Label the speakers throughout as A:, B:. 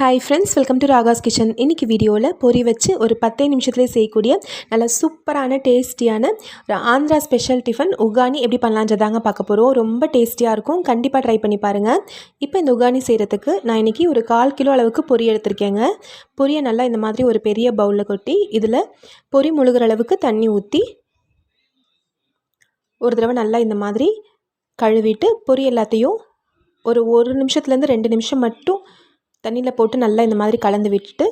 A: Hi friends welcome to Raga's kitchen இன்றைக்கி வீடியோவில் பொரி வச்சு ஒரு பத்தே நிமிஷத்துலேயே செய்யக்கூடிய நல்ல சூப்பரான டேஸ்டியான ஒரு ஆந்திரா ஸ்பெஷல் டிஃபன் உகானி எப்படி பண்ணலான்றதாங்க பார்க்க போகிறோம் ரொம்ப டேஸ்டியாக இருக்கும். கண்டிப்பாக ட்ரை பண்ணி பாருங்கள் இப்போ இந்த உகானி செய்கிறதுக்கு நான் இன்றைக்கி ஒரு கால் கிலோ அளவுக்கு பொறி எடுத்திருக்கேங்க. பொரியை நல்லா இந்த மாதிரி ஒரு பெரிய பவுலில் கொட்டி இதில் பொரி முழுகிற அளவுக்கு தண்ணி ஊற்றி ஒரு தடவை நல்லா இந்த மாதிரி கழுவிட்டு பொரி எல்லாத்தையும் ஒரு ஒரு நிமிஷத்துலேருந்து ரெண்டு நிமிஷம் மட்டும் தண்ணியில் போட்டு நல்லா இந்த மாதிரி கலந்து விட்டுட்டு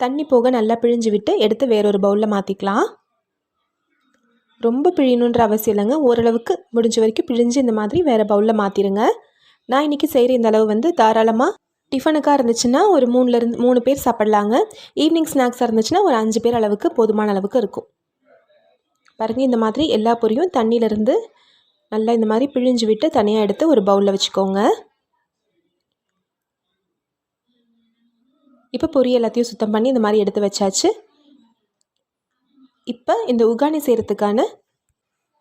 A: தண்ணி போக நல்லா பிழிஞ்சு விட்டு எடுத்து வேறொரு பவுலில் மாற்றிக்கலாம் ரொம்ப பிழியணுன்ற அவசியம் இல்லைங்க. ஓரளவுக்கு முடிஞ்ச வரைக்கும் பிழிஞ்சு இந்த மாதிரி வேறு பவுலில் மாற்றிடுங்க நான் இன்றைக்கி செய்கிற இந்த அளவு வந்து தாராளமாக டிஃபனுக்காக இருந்துச்சுன்னா ஒரு மூணுலேருந்து மூணு பேர் சாப்பிட்லாங்க. ஈவினிங் ஸ்நாக்ஸாக இருந்துச்சுன்னா ஒரு அஞ்சு பேர் அளவுக்கு போதுமான அளவுக்கு இருக்கும். பாருங்கள் இந்த மாதிரி எல்லா பொரியும் தண்ணியிலேருந்து நல்லா இந்த மாதிரி பிழிஞ்சு விட்டு தனியாக எடுத்து ஒரு பவுலில் வச்சுக்கோங்க. இப்போ பொரி எல்லாத்தையும் சுத்தம் பண்ணி இந்த மாதிரி எடுத்து வச்சாச்சு. இப்போ இந்த உகானி செய்கிறதுக்கான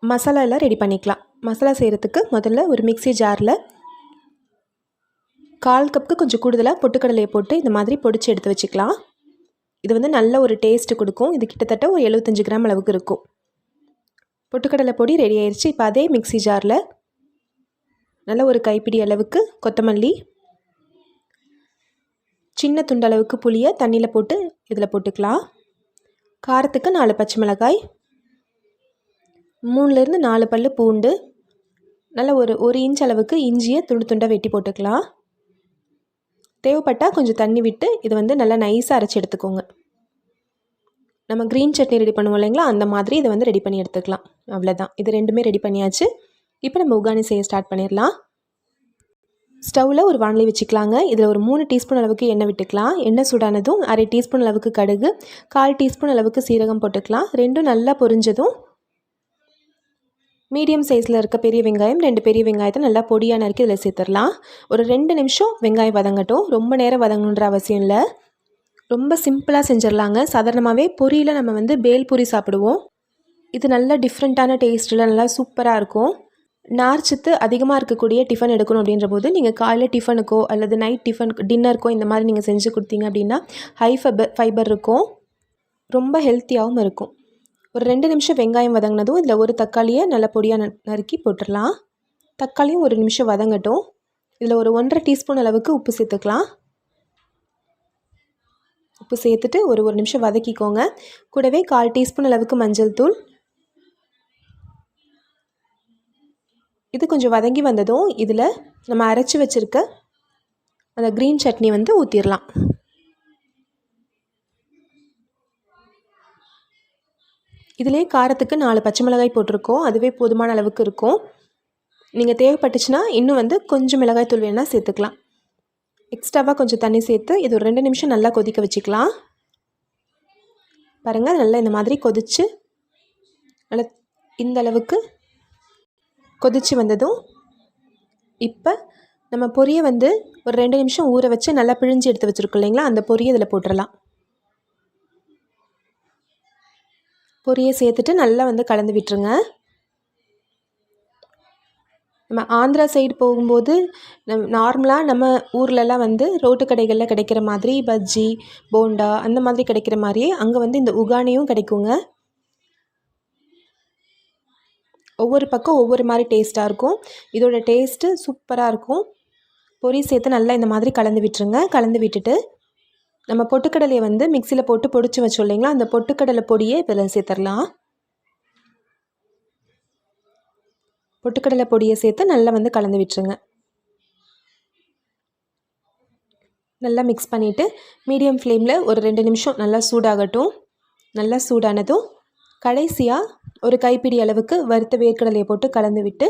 A: மசாலா எல்லாம் ரெடி பண்ணிக்கலாம். மசாலா செய்கிறதுக்கு முதல்ல ஒரு மிக்சி ஜாரில் கால் கப்புக்கு கொஞ்சம் கூடுதலாக பொட்டுக்கடலையை போட்டு இந்த மாதிரி பொடிச்சு எடுத்து வச்சுக்கலாம். இது வந்து நல்ல ஒரு டேஸ்ட்டு கொடுக்கும். இது கிட்டத்தட்ட ஒரு எழுபத்தஞ்சு கிராம் அளவுக்கு இருக்கும். பொட்டுக்கடலை பொடி ரெடி ஆயிடுச்சு இப்போ அதே மிக்சி ஜாரில் நல்ல ஒரு கைப்பிடி அளவுக்கு கொத்தமல்லி சின்ன துண்டளவுக்கு புளியை தண்ணியில் போட்டு இதில் போட்டுக்கலாம். காரத்துக்கு நாலு பச்சை மிளகாய் மூணுலேருந்து நாலு பல் பூண்டு நல்ல ஒரு ஒரு இன்ச் அளவுக்கு இஞ்சியை துண்டு துண்டாக வெட்டி போட்டுக்கலாம். தேவைப்பட்டால் கொஞ்சம் தண்ணி விட்டு இது வந்து நல்லா நைஸாக அரைச்சி எடுத்துக்கோங்க. நம்ம க்ரீன் சட்னி ரெடி பண்ணுவோம் இல்லைங்களா? அந்த மாதிரி இதை வந்து ரெடி பண்ணி எடுத்துக்கலாம். அவ்வளோதான் இது ரெண்டுமே ரெடி பண்ணியாச்சு. இப்போ நம்ம உகானி செய்ய ஸ்டார்ட் பண்ணிடலாம். ஸ்டவ்வில் ஒரு வானலி வச்சுக்கலாங்க. இதில் ஒரு மூணு டீஸ்பூன் அளவுக்கு எண்ணெய் விட்டுக்கலாம். எண்ணெய் சூடானதும் அரை டீஸ்பூன் அளவுக்கு கடுகு கால் டீஸ்பூன் அளவுக்கு சீரகம் போட்டுக்கலாம். ரெண்டும் நல்லா பொரிஞ்சதும் மீடியம் சைஸில் இருக்க பெரிய வெங்காயம் ரெண்டு பெரிய வெங்காயத்தை நல்லா பொடியாக நறுக்கி இதில் சேர்த்துடலாம். ஒரு ரெண்டு நிமிஷம் வெங்காயம் வதங்கட்டும். ரொம்ப நேரம் வதங்கணுன்ற அவசியம் இல்லை. ரொம்ப சிம்பிளாக செஞ்சிடலாங்க. சாதாரணமாகவே பொரியில் நம்ம வந்து பேல் சாப்பிடுவோம். இது நல்லா டிஃப்ரெண்ட்டான டேஸ்ட்டில் நல்லா சூப்பராக இருக்கும். நார்ச்சத்து அதிகமாக இருக்கக்கூடிய டிஃபன் எடுக்கணும் அப்படின்ற போது நீங்கள் காலையில் டிஃபனுக்கோ அல்லது நைட் டிஃபன் டின்னருக்கோ இந்த மாதிரி நீங்கள் செஞ்சு கொடுத்தீங்க அப்படின்னா ஹை ஃபைபர் ஃபைபர் இருக்கும். ரொம்ப ஹெல்த்தியாகவும் இருக்கும். ஒரு ரெண்டு நிமிஷம் வெங்காயம் வதங்கினதும் இதில் ஒரு தக்காளியை நல்ல பொடியாக நறுக்கி போட்டுடலாம். தக்காளியும் ஒரு நிமிஷம் வதங்கட்டும். இதில் ஒரு ஒன்றரை டீஸ்பூன் அளவுக்கு உப்பு சேர்த்துக்கலாம். உப்பு சேர்த்துட்டு ஒரு ஒரு நிமிஷம் வதக்கிக்கோங்க. கூடவே கால் டீஸ்பூன் அளவுக்கு மஞ்சள் தூள் இது கொஞ்சம் வதங்கி வந்ததும் இதில் நம்ம அரைச்சி வச்சுருக்க அந்த க்ரீன் சட்னி வந்து ஊற்றிடலாம் இதிலே காரத்துக்கு நாலு பச்சை மிளகாய் போட்டிருக்கோம். அதுவே போதுமான அளவுக்கு இருக்கும். நீங்கள் தேவைப்பட்டுச்சுன்னா இன்னும் வந்து கொஞ்சம் மிளகாய் தூள் வேணால் சேர்த்துக்கலாம். எக்ஸ்ட்ராவாக கொஞ்சம் தண்ணி சேர்த்து இது ஒரு ரெண்டு நிமிஷம் நல்லா கொதிக்க வச்சுக்கலாம். பாருங்கள் நல்லா இந்த மாதிரி கொதித்து நல்லா இந்த அளவுக்கு கொதித்து வந்ததும் இப்போ நம்ம பொரியை வந்து ஒரு ரெண்டு நிமிஷம் ஊற வச்சு நல்லா பிழிஞ்சு எடுத்து வச்சுருக்கோம் இல்லைங்களா? அந்த பொரியை இதில் போட்டுடலாம் பொரியை சேர்த்துட்டு நல்லா வந்து கலந்து விட்டுருங்க. நம்ம ஆந்திரா சைடு போகும்போது நம் நார்மலாக நம்ம ஊர்லலாம் வந்து ரோட்டு கடைகளில் கிடைக்கிற மாதிரி பஜ்ஜி போண்டா அந்த மாதிரி கிடைக்கிற மாதிரியே அங்கே வந்து இந்த உகானியும் கிடைக்குங்க. ஒவ்வொரு பக்கம் ஒவ்வொரு மாதிரி டேஸ்ட்டாக இருக்கும். இதோட டேஸ்ட்டு சூப்பராக இருக்கும். பொரி சேர்த்து நல்லா இந்த மாதிரி கலந்து விட்டுருங்க. கலந்து விட்டுட்டு நம்ம பொட்டுக்கடலையை வந்து மிக்சியில் போட்டு பொடிச்சு வச்சோம் இல்லைங்களா? அந்த பொட்டுக்கடலை பொடியை இதில் சேர்த்துடலாம். பொட்டுக்கடலை பொடியை சேர்த்து நல்லா வந்து கலந்து விட்டுருங்க. நல்லா மிக்ஸ் பண்ணிவிட்டு மீடியம் ஃப்ளேமில் ஒரு ரெண்டு நிமிஷம் நல்லா சூடாகட்டும். நல்லா சூடானதும் கடைசியாக ஒரு கைப்பிடி அளவுக்கு வறுத்த வேர்க்கடலையை போட்டு கலந்து விட்டு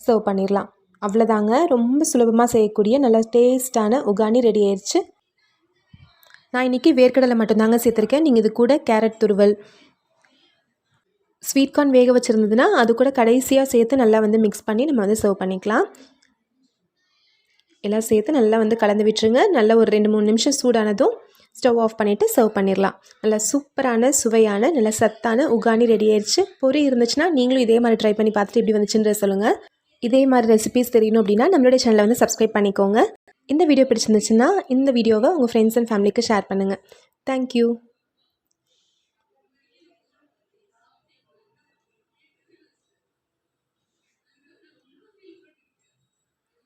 A: சர்வ் பண்ணிடலாம். அவ்வளோதாங்க ரொம்ப சுலபமாக செய்யக்கூடிய நல்ல டேஸ்ட்டான உகானி ரெடி ஆயிடுச்சு நான் இன்றைக்கி வேர்க்கடலை மட்டும்தாங்க சேர்த்துருக்கேன். நீங்கள் இது கூட கேரட் துருவல் ஸ்வீட் கார்ன் வேக வச்சுருந்ததுன்னா அது கூட கடைசியாக சேர்த்து நல்லா வந்து மிக்ஸ் பண்ணி நம்ம வந்து சர்வ் பண்ணிக்கலாம். எல்லாம் சேர்த்து நல்லா வந்து கலந்து விட்டுருங்க. நல்லா ஒரு ரெண்டு மூணு நிமிஷம் சூடானதும் ஸ்டவ் ஆஃப் பண்ணிவிட்டு சர்வ் பண்ணிடலாம். நல்லா சூப்பரான சுவையான நல்ல சத்தான உகானி ரெடி ஆயிடுச்சு. பொறி இருந்துச்சுன்னா நீங்களும் இதே மாதிரி ட்ரை பண்ணி பார்த்துட்டு எப்படி வந்துச்சுன்ற சொல்லுங்கள் இதே மாதிரி ரெசிபிஸ் தெரியணும் அப்படின்னா நம்மளுடைய சேனலை வந்து சப்ஸ்கிரைப் பண்ணிக்கோங்க. இந்த வீடியோ பிடிச்சிருந்துச்சுன்னா இந்த வீடியோவை உங்கள் ஃப்ரெண்ட்ஸ் அண்ட் ஃபேமிலிக்கு ஷேர் பண்ணுங்கள் தேங்க்யூ